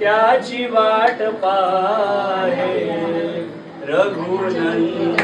त्याची वाट पाहे. रघुनंदन